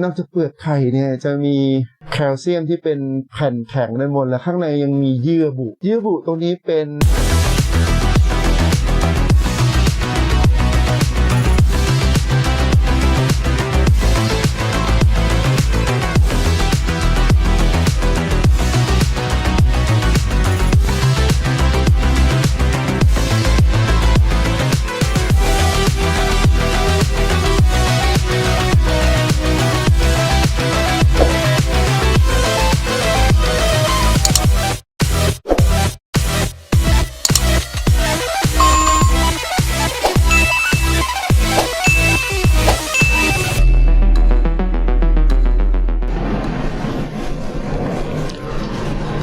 นอกจากเปลือกไข่เนี่ยจะมีแคลเซียมที่เป็นแผ่นแข็งด้านบนและข้างในยังมีเยื่อบุ เยื่อบุตรงนี้เป็น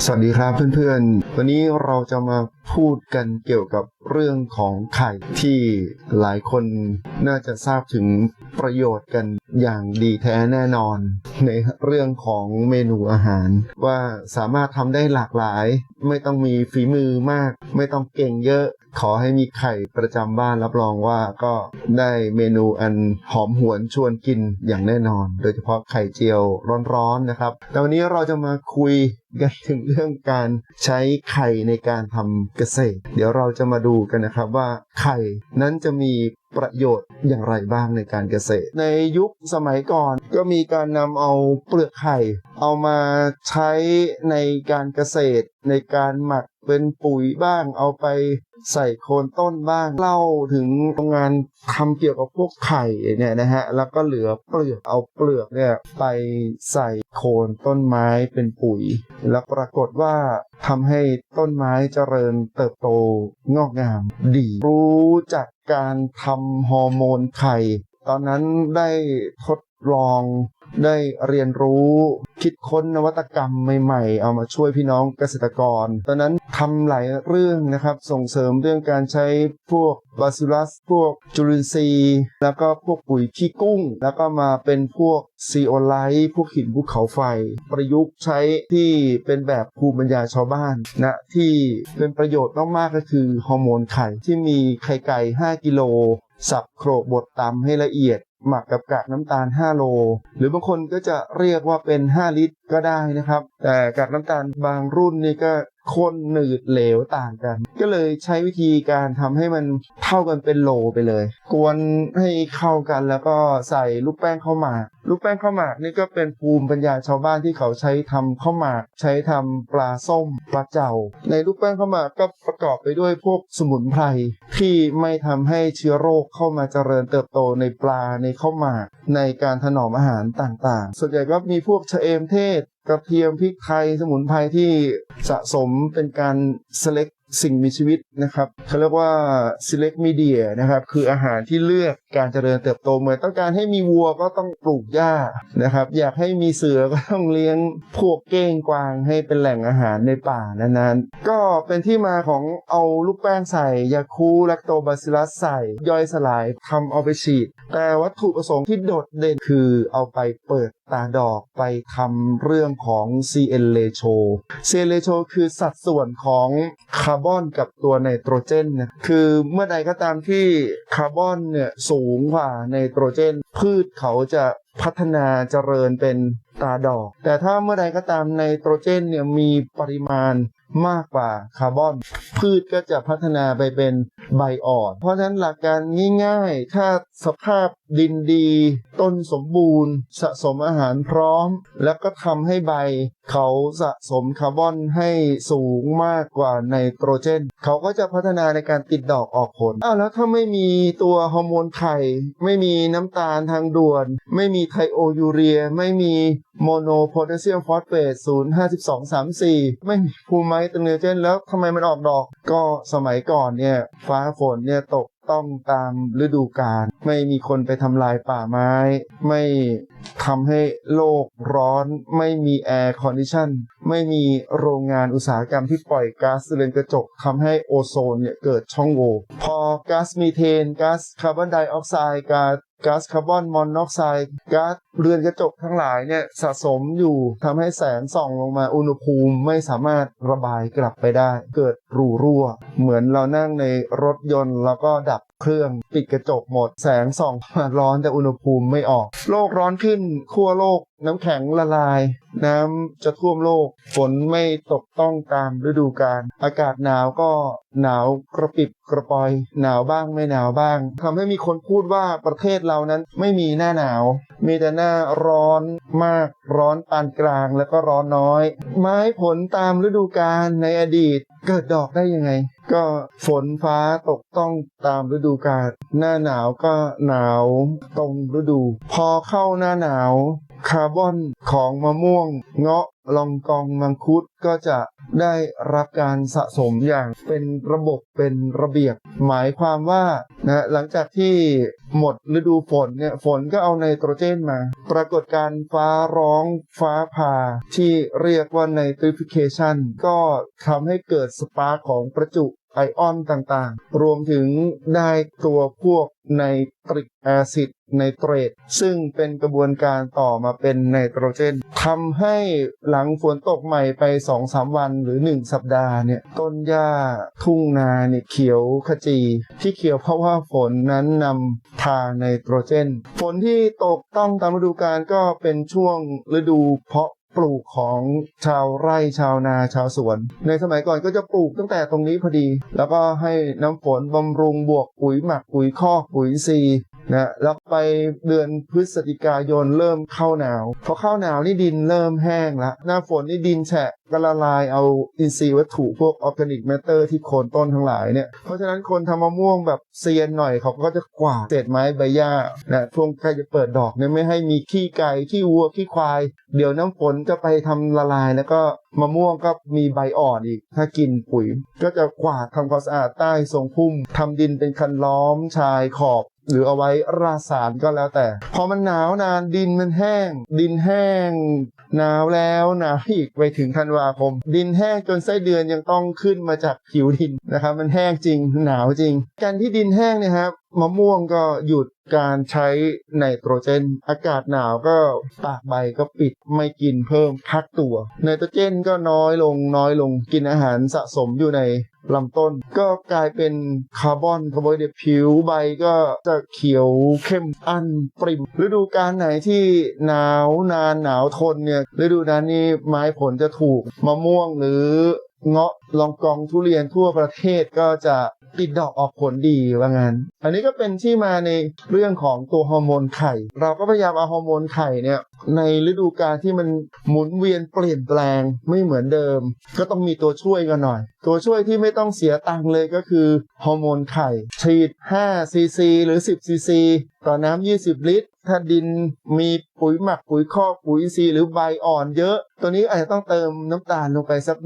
สวัสดีครับเพื่อนๆ วันนี้เราจะมาพูดกันเกี่ยวกับเรื่องของไข่ที่หลายคนน่าจะทราบถึงประโยชน์กันอย่างดีแท้แน่นอน ในเรื่องของเมนูอาหาร ว่าสามารถทำได้หลากหลาย ไม่ต้องมีฝีมือมาก ไม่ต้องเก่งเยอะ ขอให้มีไข่ประจำบ้านรับรองว่าก็ได้เมนูอันหอมหวนชวนกินอย่างแน่นอน โดยเฉพาะไข่เจียวร้อนๆนะครับ แต่วันนี้เราจะมาคุยกันถึงเรื่องการใช้ไข่ในการทำเกษตร เดี๋ยวเราจะมาดูกันนะครับว่าไข่นั้นจะมีประโยชน์อย่างไรบ้างในการเกษตร ในยุคสมัยก่อนก็มีการนำเอาเปลือกไข่ เอามาใช้ในการเกษตร ในการหมัก เป็นปุ๋ยบ้าง เอาไปใส่โคนต้นบ้างเล่าถึงโรงงานทำเกี่ยวกับพวกไข่เนี่ยนะฮะแล้วก็เหลือเปลือกเอาเปลือกเนี่ยไปใส่โคนต้นไม้เป็นปุ๋ย แล้วปรากฏว่าทำให้ต้นไม้เจริญเติบโตงอกงามดี รู้จักการทำฮอร์โมนไข่ ตอนนั้นได้ทดลอง ได้เรียนรู้คิดค้นนวัตกรรมใหม่ๆ เอามาช่วยพี่น้องเกษตรกร ตอนนั้นทำหลายเรื่องนะครับ ส่งเสริมเรื่องการใช้พวกบาซิลัส พวกจุลินทรีย์ แล้วก็พวกปุ๋ยขี้กุ้ง แล้วก็มาเป็นพวกซีโอไลท์พวกหินภูเขาไฟ ประยุกต์ใช้ที่เป็นแบบภูมิปัญญาชาวบ้านนะที่เป็นประโยชน์มากๆก็คือฮอร์โมนไข่ที่มีไข่ไก่ 5 กิโลสับโขลกบดตำให้ละเอียด หมักกับกากน้ำตาล 5 โล หรือบางคนก็จะเรียกว่าเป็น 5 ลิตรก็ได้นะครับ แต่กากน้ำตาลบางรุ่นนี่ก็ข้นหนืดเหลวต่างกัน ก็เลยใช้วิธีการทำให้มันเท่ากันเป็นโลไปเลย กวนให้เข้ากันแล้วก็ใส่ลูกแป้งข้าวหมาก ลูกแป้งข้าวหมากนี่ก็เป็นภูมิปัญญาชาวบ้านที่เขาใช้ทำข้าวหมาก ใช้ทำปลาส้มปลาเจ่าในลูกแป้งข้าวหมากก็ประกอบไปด้วยพวกสมุนไพรที่ไม่ทำให้เชื้อโรคเข้ามาเจริญเติบโตในปลาในข้าวหมาก ในการถนอมอาหารต่างๆ ส่วนใหญ่ก็มีพวกชะเอมเทศกระเทียมพริกไทยสมุนไพรที่สะสมเป็นการ select สิ่งมีชีวิตนะครับเขาเรียกว่า select media นะครับ คืออาหารที่เลือกการเจริญเติบโตเหมือนต้องการให้มีวัวก็ต้องปลูกหญ้านะครับ อยากให้มีเสือก็ต้องเลี้ยงพวกเก้งกวางให้เป็นแหล่งอาหารในป่านั้นๆ ก็เป็นที่มาของเอาลูกแป้งใส่ยาคูแลคโตบาซิลัสใส่ ย่อยสลายทำเอาไปฉีด แต่วัตถุประสงค์ที่โดดเด่นคือเอาไปเปิด ตาดอกไปทำเรื่องของ CN ratio CN ratio คือสัดส่วนของคาร์บอนกับตัวไนโตรเจนนะคือเมื่อใดก็ตามที่คาร์บอนเนี่ยสูงกว่าไนโตรเจน พืชเขาจะพัฒนาเจริญเป็น ตาดอก แต่ถ้าเมื่อใดก็ตามไนโตรเจนเนี่ยมีปริมาณมากกว่าคาร์บอน พืชก็จะพัฒนาไปเป็นใบอ่อน เพราะฉะนั้นหลักการง่ายๆ ถ้าสภาพดินดี ต้นสมบูรณ์ สะสมอาหารพร้อม แล้วก็ทำให้ใบ เขาสะสมคาร์บอนให้สูงมากกว่าไนโตรเจน เขาก็จะพัฒนาในการติดดอกออกผลอ้าวแล้วถ้าไม่มีตัวฮอร์โมนไข่ ไม่มีน้ำตาลทางด่วน ไม่มีไทโอยูเรีย ไม่มีโมโนโพแทสเซียมฟอสเฟต05234 ไม่มีภูมิไมต์ตเนเจนแล้วทำไมมันออกดอก ก็สมัยก่อนเนี่ย ฟ้าฝนเนี่ยตกต้องตามฤดูกาลไม่มีคนไปทำลายป่าไม้ ไม่ทำให้โลกร้อน ไม่มีแอร์คอนดิชันไม่มีโรงงานอุตสาหกรรมที่ปล่อยก๊าซเรือนกระจกทำให้โอโซนเนี่ยเกิดช่องโหว่พอก๊าซมีเทนก๊าซคาร์บอนไดออกไซด์ก๊าซก๊าซคาร์บอนมอนอกไซด์ก๊าซ เรือนกระจกทั้งหลายเนี่ยสะสมอยู่ทำให้แสงส่องลงมาอุณหภูมิไม่สามารถระบายกลับไปได้ เกิดรูรั่ว เหมือนเรานั่งในรถยนต์แล้วก็ดับเครื่องปิดกระจกหมด แสงส่องมาร้อนแต่อุณหภูมิไม่ออก โลกร้อนขึ้นขั้วโลกน้ำแข็งละลาย น้ำจะท่วมโลก ฝนไม่ตกต้องตามฤดูกาลอากาศหนาวก็หนาวกระปิบกระปอย หนาวบ้างไม่หนาวบ้างทำให้มีคนพูดว่าประเทศเรานั้นไม่มีหน้าหนาว มีแต่หน้าร้อนมากร้อนปานกลางแล้วก็ร้อนน้อย ไม้ผลตามฤดูกาลในอดีตเกิดดอกได้ยังไง ก็ฝนฟ้าตกต้องตามฤดูกาลหน้าหนาวก็หนาวตรงฤดู พอเข้าหน้าหนาว คาร์บอนของมะม่วง เงาะลองกองมังคุดก็จะได้รับการสะสมอย่างเป็นระบบเป็นระเบียบ หมายความว่านะหลังจากที่หมดฤดูฝนเนี่ยฝนก็เอาไนโตรเจนมา ปรากฏการฟ้าร้องฟ้าผ่าที่เรียกว่าไนตริฟิเคชันก็ทำให้เกิดสปาร์ของประจุ ไอออนต่างๆ รวมถึงได้ตัวพวกไนตริกแอซิดไนเตรตซึ่งเป็นกระบวนการต่อมาเป็นไนโตรเจนทำให้หลังฝนตกใหม่ไป 2-3 วันหรือ 1 สัปดาห์เนี่ยต้นหญ้าทุ่งนาเนี่ยเขียวขจี ที่เขียวเพราะว่าฝนนั้นนำทางไนโตรเจน ฝนที่ตกต้องตามฤดูกาลก็เป็นช่วงฤดูเพาะ ปลูกของชาวไร่ชาวนาชาวสวน ในสมัยก่อนก็จะปลูกตั้งแต่ตรงนี้พอดี แล้วก็ให้น้ำฝนบำรุงบวกปุ๋ยหมักปุ๋ยคอกปุ๋ยซี นะแล้วไปเดือนพฤศจิกายนเริ่มเข้าหนาวพอเข้าหนาวนี่ดินเริ่มแห้งละหน้าฝนนี่ดินแฉะก็ละลายเอาอินทรีย์วัตถุพวกออร์แกนิกแมตเตอร์ที่โคนต้นทั้งหลายเนี่ยเพราะฉะนั้นคนทำมะม่วงแบบเซียนหน่อยเขาก็จะกวาดเศษไม้ใบหญ้านะช่วงใกล้จะเปิดดอกเนี่ยไม่ให้มีขี้ไก่ขี้วัวขี้ควาย เดี๋ยวน้ำฝนจะไปทำละลายแล้วก็มะม่วงก็มีใบอ่อนอีก ถ้ากินปุ๋ย ก็จะกวาดทำความสะอาดใต้ทรงพุ่มทำดินเป็นคันล้อมชายขอบ หรือเอาไว้ราสารก็แล้วแต่ พอมันหนาวนานดินมันแห้ง ดินแห้ง หนาวแล้วหนาวอีกไปถึงธันวาคม ดินแห้งจนไส้เดือนยังต้องขึ้นมาจากผิวดินนะครับ มันแห้งจริงหนาวจริง การที่ดินแห้งเนี่ยครับมะม่วงก็หยุดการใช้ไนโตรเจน อากาศหนาวก็ปากใบก็ปิดไม่กินเพิ่มพักตัวไนโตรเจนก็น้อยลงน้อยลงกินอาหารสะสมอยู่ใน ลำต้นก็กลายเป็นคาร์บอนคาร์บอนเดรตผิวใบก็จะเขียวเข้มอันปริมฤดูกาลไหนที่หนาวนานหนาวทนเนี่ยฤดูนั้นนี่ไม้ผลจะถูกมะม่วงหรือเงาะลองกองทุเรียนทั่วประเทศก็จะ ติดดอกออกผลดีว่างั้น อันนี้ก็เป็นที่มาในเรื่องของตัวฮอร์โมนไข่ เราก็พยายามเอาฮอร์โมนไข่เนี่ยในฤดูกาลที่มันหมุนเวียนเปลี่ยนแปลงไม่เหมือนเดิม ก็ต้องมีตัวช่วยกันหน่อย ตัวช่วยที่ไม่ต้องเสียตังค์เลยก็คือฮอร์โมนไข่ฉีด5ซีซีหรือ10ซีซีต่อน้ำ20 ลิตร ถ้าดินมีปุ๋ยหมักปุ๋ยคอกปุ๋ยซีหรือใบอ่อนเยอะ ตัวนี้อาจจะต้องเติมน้ำตาลลงไปสัก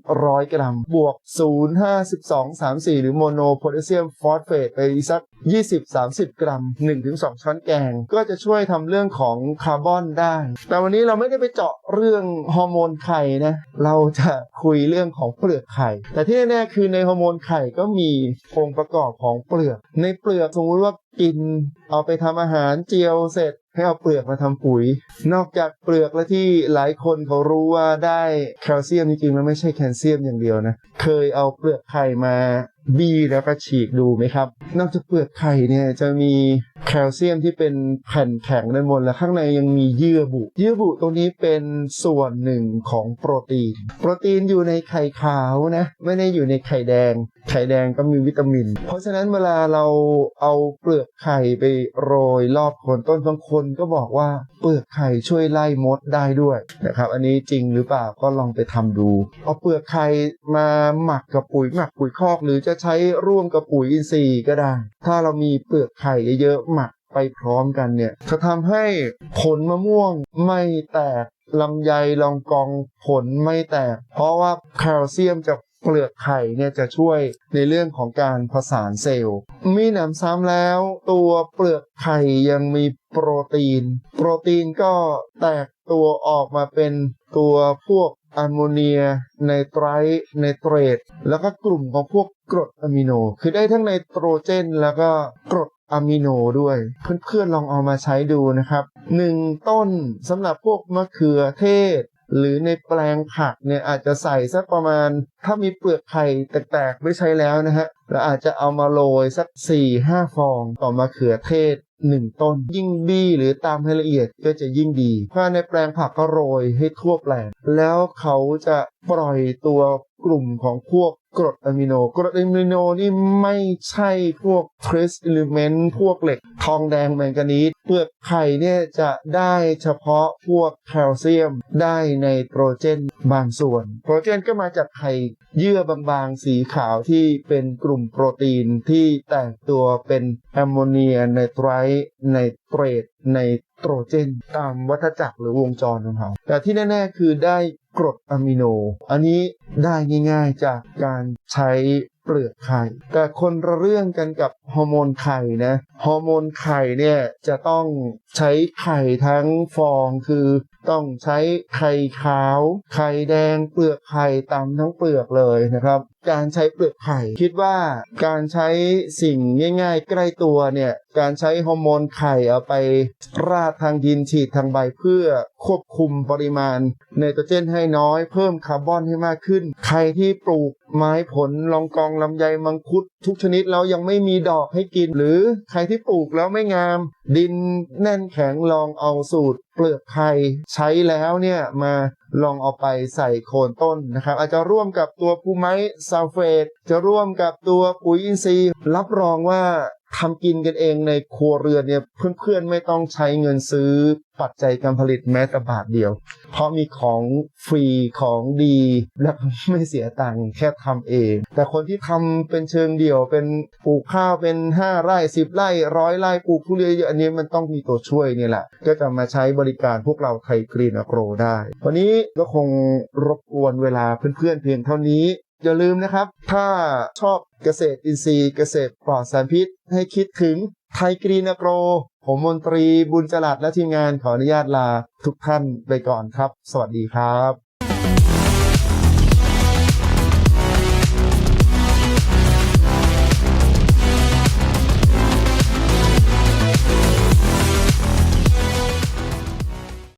100 กรัม บวก 0 5 12 3 4 หรือโมโนโพแทสเซียมฟอสเฟตไปสัก 20-30 กรัม 1-2 ช้อนแกง ก็จะช่วยทำเรื่องของคาร์บอนได้ แต่วันนี้เราไม่ได้ไปเจาะเรื่องฮอร์โมนไข่นะ เราจะคุยเรื่องของเปลือกไข่ แต่ที่แน่ๆคือในฮอร์โมนไข่ก็มีองค์ประกอบของเปลือก ในเปลือกสมมติว่ากิน เอาไปทำอาหารเจียวเสร็จให้เอาเปลือกมาทำปุ๋ย นอกจากเปลือกแล้วที่หลายคนเขารู้ว่าได้แคลเซียมจริงๆแล้วไม่ใช่แคลเซียมอย่างเดียวนะ เคยเอาเปลือกไข่มา บี้แล้วก็ฉีกดูไหมครับ นอกจากเปลือกไข่เนี่ยจะมี แคลเซียมที่เป็นแผ่นแข็งด้านบนและข้างในยังมีเยื่อบุ เยื่อบุตรงนี้เป็นส่วนหนึ่งของโปรตีน โปรตีนอยู่ในไข่ขาวนะไม่ได้อยู่ในไข่แดง ไข่แดงก็มีวิตามิน เพราะฉะนั้นเวลาเราเอาเปลือกไข่ไปโรยรอบโคนต้นบางคนก็บอกว่าเปลือกไข่ช่วยไล่มดได้ด้วยนะครับ อันนี้จริงหรือเปล่าก็ลองไปทำดู เอาเปลือกไข่มาหมักกับปุ๋ยหมักปุ๋ยคอก หรือจะใช้ร่วมกับปุ๋ยอินทรีย์ก็ได้ ถ้าเรามีเปลือกไข่เยอะหมักไปพร้อมกันเนี่ยจะทำให้ผลมะม่วงไม่แตกลำไยลองกองผลไม่แตก เพราะว่าแคลเซียมจากเปลือกไข่เนี่ยจะช่วยในเรื่องของการผสานเซลล์ มีหนำซ้ำแล้ว ตัวเปลือกไข่ยังมีโปรตีน โปรตีนก็แตกตัวออกมาเป็นตัวพวกอะโมเนียไนไตรท์ไนเตรตแล้วก็กลุ่มของพวกกรดอะมิโน คือได้ทั้งไนโตรเจนแล้วก็กรด อะมิโนด้วย เพื่อนๆลองเอามาใช้ดูนะครับหนึ่งต้นสำหรับพวกมะเขือเทศ หรือในแปลงผักเนี่ยอาจจะใส่สักประมาณ ถ้ามีเปลือกไข่แตกๆไม่ใช้แล้วนะฮะเราอาจจะเอามาโรยสัก 4-5 ฟองต่อมะเขือเทศ1ต้นยิ่งบี้หรือตามให้ละเอียดก็จะยิ่งดี ถ้าในแปลงผักก็โรยให้ทั่วแปลง แล้วเขาจะปล่อยตัวกลุ่มของพวก กรดอะมิโน กรดอะมิโนนี่ไม่ใช่พวก trace element พวกเหล็กทองแดงแมงกานีสเปลือกไข่เนี่ยจะได้เฉพาะพวกแคลเซียมได้ไนโตรเจนบางส่วน โปรเจนก็มาจากไข่เยื่อบางๆสีขาวที่เป็นกลุ่มโปรตีนที่แตกตัวเป็นแอมโมเนียไนไตรท์ไนเตรตไน โตรเจนตามวัฏจักรหรือวงจรของเขา แต่ที่แน่ ๆ คือได้กรดอะมิโน อันนี้ได้ง่าย ๆ จากการใช้เปลือกไข่ แต่คนละเรื่องกันกับฮอร์โมนไข่นะ ฮอร์โมนไข่เนี่ยจะต้องใช้ไข่ทั้งฟองคือต้องใช้ไข่ขาว ไข่แดง เปลือกไข่ตามทั้งเปลือกเลยนะครับการใช้เปลือกไข่คิดว่าการใช้สิ่งง่าย ๆ ใกล้ตัวเนี่ยการใช้ฮอร์โมนไข่เอาไปราดทางดินฉีดทางใบเพื่อควบคุมปริมาณไนโตรเจนให้น้อยเพิ่มคาร์บอนให้มากขึ้น ใครที่ปลูกไม้ผลลองกองลำไยมังคุด ทุกชนิดแล้วยังไม่มีดอกให้กิน หรือใครที่ปลูกแล้วไม่งาม ดินแน่นแข็งลองเอาสูตรเปลือกไข่ใช้แล้วเนี่ยมาลองเอาไปใส่โคนต้นนะครับ อาจจะร่วมกับตัวปูไม้ซัลเฟตจะร่วมกับตัวปุ๋ยอินทรีย์ รับรองว่า ทำกินกันเองในครัวเรือนเนี่ยเพื่อนๆไม่ต้องใช้เงินซื้อปัจจัยการผลิตแม้แต่บาทเดียว เพราะมีของฟรีของดีและไม่เสียตังค์แค่ทำเอง แต่คนที่ทำเป็นเชิงเดี่ยวเป็นปลูกข้าวเป็น 5 ไร่ 10 ไร่ร้อยไร่ปลูกทุเรียนเยอะอันนี้มันต้องมีตัวช่วยนี่แหละ ก็จะมาใช้บริการพวกเราไทยกรีนอโกรได้ วันนี้ก็คงรบกวนเวลาเพื่อนๆเพียงเท่านี้ อย่าลืมนะครับ ถ้าชอบเกษตรอินทรีย์เกษตรปลอดสารพิษ ให้คิดถึงไทยกรีนอโกร ผมมนตรีบุญจลัดและทีมงานขออนุญาตลาทุกท่านไปก่อนครับ สวัสดีครับ